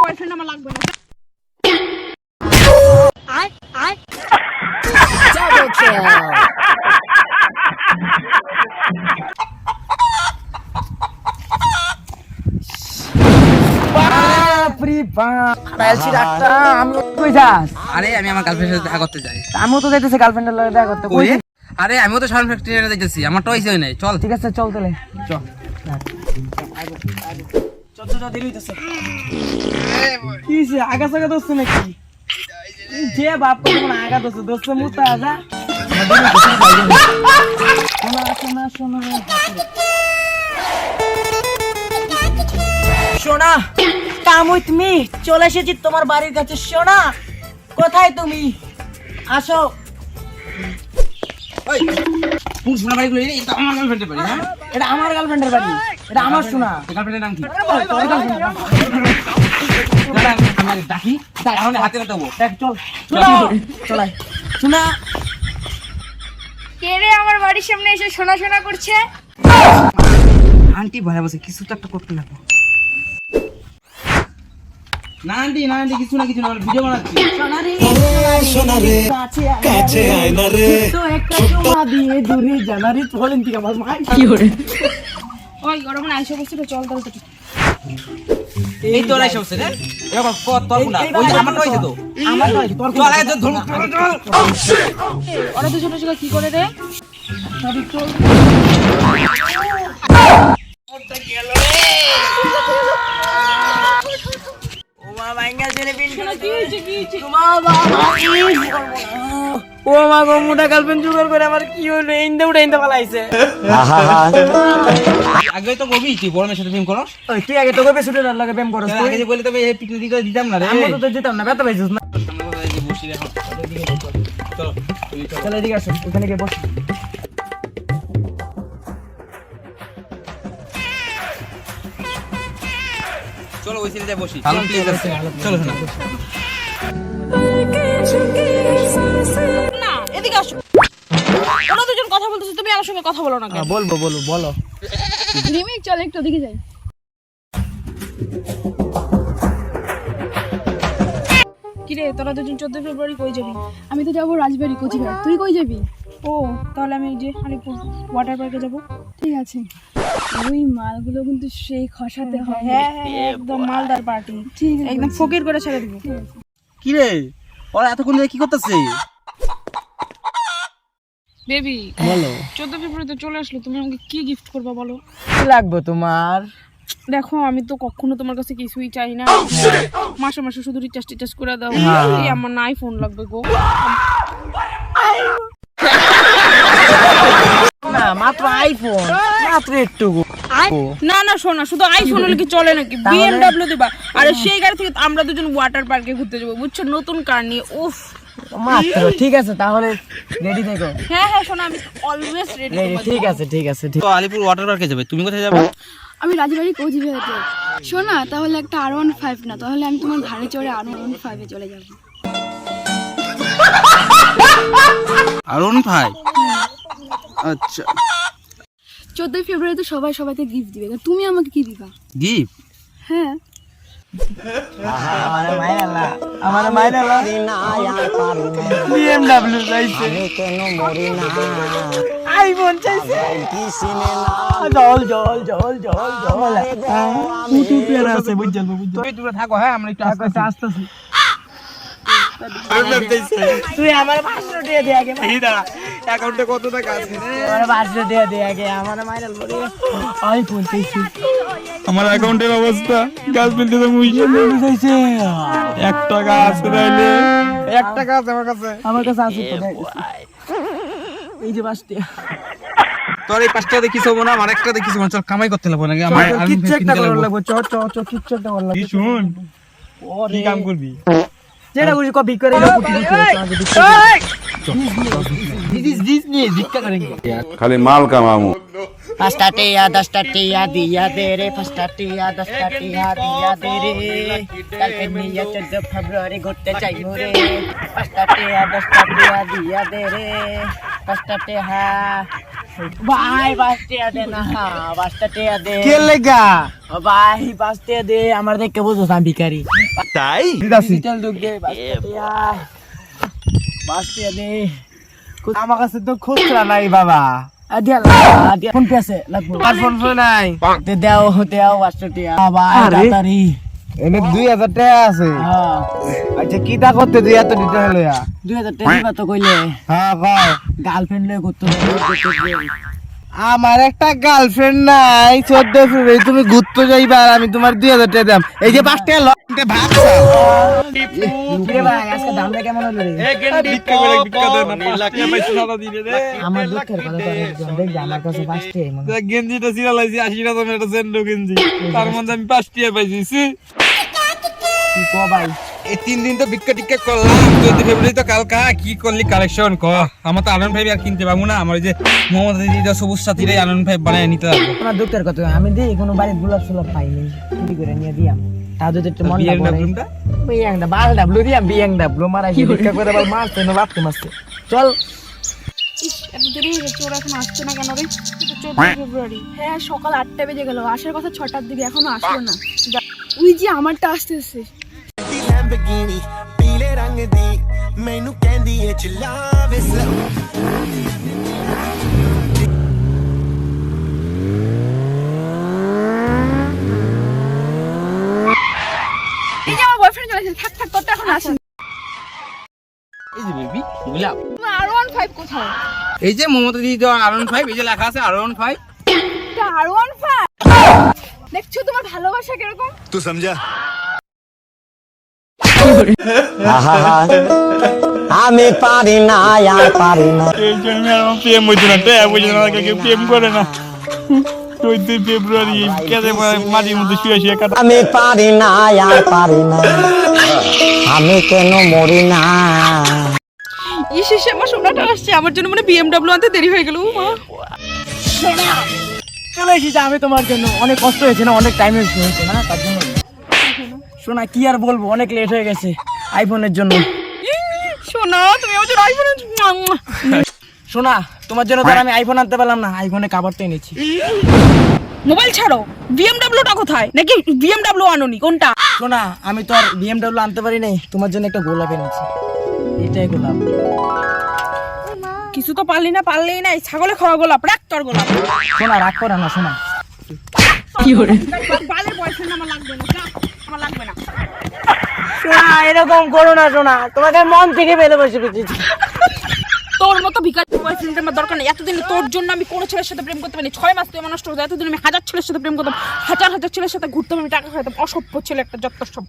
Boyfriend আমার লাগবে না Double kill. বাপরে বাপ পাইছি ডাক্তার আমি কই যাস আরে আমি আমার গার্লফ্রেন্ডের সাথে দেখা করতে যাই। আমিও তো যাইতেছি গার্লফ্রেন্ডের লগে দেখা করতে। কই? আরে আমিও তো সাউন্ড ফ্যাক্টরিতে যাইতেছি আমার নাই চল। ঠিক আছে চল তাহলে। চল। কিছে আগা সাগা দোস্ত নাকি? যে বাপ কোন আগা দোস্ত দোস্ত মুতা আগা শোনা শোনা শোনা শোনা। কাম উইথ মি চলে এসেছি তোমার বাড়ির কাছে। শোনা কোথায় তুমি? আসো। ওই কোন এটা আমার গার্লফ্রেন্ডের বাড়ি হ্যাঁ? এটা আমার গার্লফ্রেন্ডের বাড়ি। এটা আমার শোনা গার্লফ্রেন্ডের নাম কি? তোর girlfriend এর বাড়ি। দাঁড়া, আমি আগে ডাকি তাহলে হাতে না দেবো। দেখ চল। চলাই শোনা কে রে আমার বাড়ির সামনে এসে শোনা শোনা করছে? আন্টি ভয় বসে কিছু তো একটা করতে লাগবে। না আন্টি না আন্টি কিছু না কিছু না ভিডিও বানাচ্ছি। কাছে কাছে আয় না রে। তো একটা চুমা দিয়ে দূরে জানারি বলেন ঠিক আমার মাই ওই না আইসা বসে চল তাহলে তো। এই তো লাই সবসে রে এবার কত তোরগুলা ওই আমার টয়স তো। আমার নয় তোর চল আগে তো ধরুন ওরা দুজনে সঙ্গে কি করে রে? ও মা ভাঙ্গা ছেলে পিন কি হয়েছে কি হয়েছে? মা বাবা ও মা গো মোটা গার্লফ্রেন্ড জোগাড় করে আমার কি হলো ইন্দে উঠে ইন্দে পালাইছে। আগে তো কবি তুই বড় মেয়ের সাথে প্রেম করো ওই তুই আগে তোকে বেসুটে ডাল লাগে প্রেম করস আগে বলে তবে এই পিকনিক দিতে দিতাম না রে। আমি তো যেতাম না ব্যথা পাইছিস না। চলো চল। এদিকে আসো ওখানে গিয়ে বস। চলো ওই সিরিজে বসি। চলো শোনা। না আসো ওরা দুজন কথা বলতেছে তুমি আমার সঙ্গে কথা বলো না কেন? বলব বলো বলো। রিমিক চল একটু ওদিকে যাই। কিরে তোরা দুজন চোদ্দ ফেব্রুয়ারি কই যাবি? আমি তো যাব রাজবাড়ি কোচিঘাট তুই কই যাবি? ও তাহলে আমি যে আলিপুর ওয়াটার পার্কে যাব। ঠিক আছে। ওই মালগুলো কিন্তু সেই খসাতে হবে। হ্যাঁ হ্যাঁ একদম মালদার পার্টি ঠিক আছে। একদম ফকির করে ছেড়ে দিব। কি রে ওরা এতক্ষণ ধরে কি করতেছে? বেবি বলো। চোদ্দ ফেব্রুয়ারিতে চলে আসলো তুমি আমাকে কি গিফট করবা বলো? কি লাগবে তোমার? দেখো আমি তো কখনো তোমার কাছে কিছুই চাই না। মাসে মাসে শুধু রিচার্জ টিচার্জ করে দাও। এই আমার না আইফোন লাগবে গো। না মাত্র আইফোন মাত্র একটু না না শোনা শুধু আইফোন হলে কি চলে নাকি? বিএমডব্লিউ দিবা। আরে সেই গাড়ি থেকে আমরা দুজন ওয়াটার পার্কে ঘুরতে যাব বুঝছ? নতুন কার নিয়ে উফ। মাত্র ঠিক আছে তাহলে রেডি থেকো। হ্যাঁ হ্যাঁ শোনা আমি অলওয়েজ রেডি ঠিক আছে ঠিক আছে ঠিক। তো আলিপুর ওয়াটার পার্কে যাবে তুমি কোথায় যাবে? আমি রাজবাড়ি কোচিঘাটে শোনা তাহলে একটা আর ওয়ান ফাইভ না তাহলে আমি তোমার ঘাড়ে চড়ে আর ওয়ান ফাইভে চলে যাব। আরুন ভাই আচ্ছা। চোদ্দোই ফেব্রুয়ারি তো সবাই সবাইকে গিফট দিবে তুমি আমাকে কি দিবা? গিফট হ্যাঁ। আমার মাইনালা আমার মাইনালা বিএমডব্লিউ চাইছে আইফোন চাইছে জল জল জল জল জল আছে দূরে থাকো হ্যাঁ আমরা একটু আস্তে আস্তে আসতেছি তুই আমার পাঁচশো দিয়ে আগে অ্যাকাউন্টে কত টাকা আছে আমার পাঁচশো দিয়ে আগে আমার মাইনাল বলে আইফোন চাইছে আমার অ্যাকাউন্টের অবস্থা গার্লফ্রেন্ড তো এক টাকা আছে তাইলে। এক টাকা আছে আমার কাছে। আমার কাছে আছে এই যে পাঁচটা। তোর এই পাঁচটা দেখি হব না আমার একটা দেখি চল কামাই করতে লাগবো নাকি? আমার চল, কিচ্ছু একটা করার লাগবো। চ চ চ কিচ্ছু একটা করার লাগবে। শুন? কি কাম করবি? যেটা বুঝি কপি করে এলো কুটি কুটি করে চল, আগে ভিক্ষা করি। দিস দিস নিয়ে ভিক্ষা করেंगे খালি মাল কামামু পাঁচটা টিয়া দশটা টিয়া দিয়া দে রে পাঁচটা টিয়া দশটা টিয়া দিয়া দে রে কালকে নিয়ে চোদ্দ ফেব্রুয়ারি ঘুরতে চাইব রে পাঁচটা টিয়া দশটা টিয়া দিয়া দে রে পাঁচটা টিয়া ভাই পাঁচ টাকা দে না পাঁচটা টাকা দে কে লেগা ও ভাই পাঁচ টাকা দে আমার দেখে বুঝো আমি ভিখারি তাই? ডিজিটাল যুগ দে। আমার কাছে তো খুচরা নাই বাবা। আ, দিয়া লাগবো, দিয়া। ফোন পে লাগবো। আর ফোন ফোন নাই। দেও দেও পাঁচটা টাকা ভাই তাড়াতাড়ি। এনে দুই হাজার টাকা আছে। হ্যাঁ আচ্ছা কি তা করতে দুই হাজার দিতে হলো দুই হাজার টাকা তো কইলে। হ্যাঁ গার্লফ্রেন্ড লয়ে করতে আমার একটা গার্লফ্রেন্ড নাই চোদ্দ ফেব্রুয়ারি তুমি ঘুরতে যাইবা আর আমি তোমার দুই হাজার টাকা দাম এই যে পাঁচ টাকা লটে ভাত খাও। ভাই আজকে দামটা কেমন হলো রে? আমার দুঃখের কথা তো একজন দেখবে আমার কাছে পাঁচ টাকা। গেঞ্জিটা চিরালাইছি আশি টাকা সেন্ডো গেঞ্জি তার মধ্যে আমি পাঁচ টিয়া পাইছি ছি। এই তিন দিন তো ভিক্ষা টিক্ষা করলাম। চোদ্দ ফেব্রুয়ারি তো কালকা কি করলি কালেকশন ক আমার তো আনন্দ ভাই আর কিনতে পারব না। আমার ওই যে মোহাম্মদ দিদা সবুজ সাথীরে আনন্দ ভাই বানায় নিতে পারব আমার দুঃখের কথা আমি দিই কোনো বাড়ির গোলাপ সোলাপ পাইনি। চুরি করে নিয়ে দিয়াম। তাও যদি একটু মন না বিয়ের পড়ে। নামটা বিয়াং দা বাল ডাবলু দিয়াম বিয়াং ডাবলু। মারাই ভিক্ষা করে আবার মারছে না বাপতে মারছে। চল। এত দেরি হয়ে গেছে ওরা এখন আসছে না কেন রে? চোদ্দ ফেব্রুয়ারি। হ্যাঁ সকাল আটটা বেজে গেল আসার কথা ছটার দিকে এখনও আসলো না। ওই যে আমারটা আসতেছে। ਦੀ ਲੈਂਬਗੀਨੀ ਪੀਲੇ ਰੰਗ ਦੀ ਮੈਨੂੰ ਕਹਿੰਦੀ ਏ ਚਲਾਵੇ ਸਲੋ এই যে আমার বয়ফ্রেন্ড চলে এসেছে থাক থাক তোরটা এখন আসেন এই যে বেবি বুঝলাম আর ওয়ান ফাইভ কোথায় এই যে মোহাম্মদ দিদা আর ফাইভ এই যে লেখা আছে আর ফাইভ আর ওয়ান ফাইভ দেখছো তোমার ভালোবাসা কিরকম ਤੂੰ ਸਮਝਾ আমি পারি না আর পারি না। এই জন্য আমার প্রেম হইতো না টাকা পয়সা না থাকলে কেউ প্রেম করে না চোদ্দই ফেব্রুয়ারি কেঁদে মাটির মধ্যে শুয়ে শুয়ে কাটা আমি পারি না আর পারি না। আমি কেন মরি না? ইস আমার সোনাটা আসছে। আমার জন্য মানে বিএমডব্লিউ আনতে দেরি হয়ে গেল মা চলে এসেছি আমি তোমার জন্য। অনেক কষ্ট হয়েছে না? অনেক টাইম হয়েছে না? তার জন্য। শোনা কি আর বলব? অনেক লেট হয়ে গেছে আইফোনের জন্য। সোনা তুমি আমার জন্য আইফোন শোনা তোমার জন্য আমি আইফোন আনতে পারলাম না আইফোনে কাভারটা এনেছি। মোবাইল ছাড়ো বিএমডব্লিউটা কোথায়? নাকি বিএমডব্লিউ আনোনি? কোনটা? শোনা আমি তো আর বিএমডব্লিউ আনতে পারি নাই তোমার জন্য একটা গোলাপ এনেছি। এটাই গোলাপ। কিছু তো পারলি না পারলেই নাই। ছাগলে খাওয়া গোলাপ রাখ তোর গোলাপ। শোনা রাগ করে না শোনা বালের বয়ফ্রেন্ড আমার লাগবে না আমার লাগবে না। এরকম করো না শোনা। তোমাকে মন থেকে বেলে বসে পেতেছি তোর মতো ভিকারি বয়ফ্রেন্ড আমার দরকার নেই। এতদিন তোর জন্য আমি কোনো ছেলের সাথে প্রেম করতে পারিনি। ছয় মাস তুই আমার নষ্ট হতো এতদিন আমি হাজার ছেলের সাথে প্রেম করতাম। হাজার হাজার ছেলের সাথে ঘুরতাম আমি টাকা খাইতাম অসভ্য ছেলে একটা যত সব।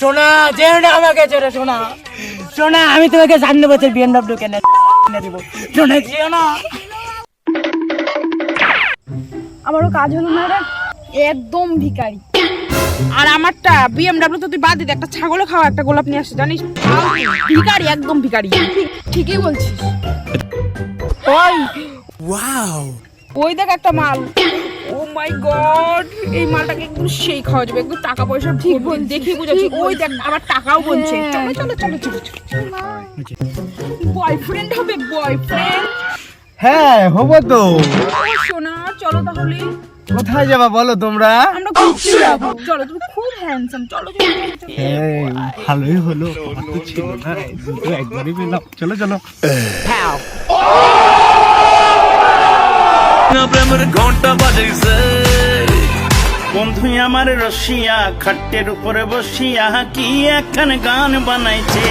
শোনা যেও না আমাকে ছেড়ে শোনা। শোনা আমি তোমাকে সামনে বছর বিএমডব্লিউ কেন দিব। শোনা যেও না আমারও কাজ হলো না রে। একদম ভিখারি। আর আমারটা বিএমডব্লিউ তো তুই বাদ দিতে একটা ছাগলে খাওয়া একটা গোলাপ নিয়ে আসছে জানিস? ভিকারি একদম ভিকারি ঠিকই বলছিস। ওই। ওয়াও ওই দেখ একটা মাল। ও মাই গড এই মালটাকে একদম সেই খাওয়া যাবে একদম টাকা পয়সা ঠিক বল দেখে বুঝাচ্ছি ওই দেখ আমার টাকাও বলছে। চলো চলো চলো চলো বয়ফ্রেন্ড হবে বয়ফ্রেন্ড হ্যাঁ হব তো। ও সোনা চলো তাহলে। কোথায় যাবা বলো তোমরা? আমরা ঘুরতে যাব চলো তুমি খুব হ্যান্ডসাম চলো ভালোই হলো। আমার তো ছিল না দুটো একবারই পেলাম। চলো চলো। প্রেমের ঘণ্টা বাজাইছে। বন্ধু আমার রসিয়া খাটের উপরে বসিয়া কি একখান গান বানাইছে?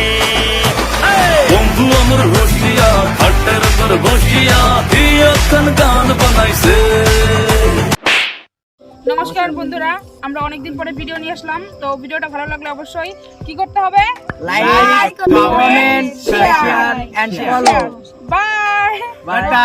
বন্ধু আমার রসিয়া খাটের উপরে বসিয়া কি একখান গান বানাইছে? নমস্কার বন্ধুরা আমরা অনেকদিন পরে ভিডিও নিয়ে আসলাম তো ভিডিওটা ভালো লাগলে অবশ্যই কি করতে হবে? Like comment share and follow bye Bata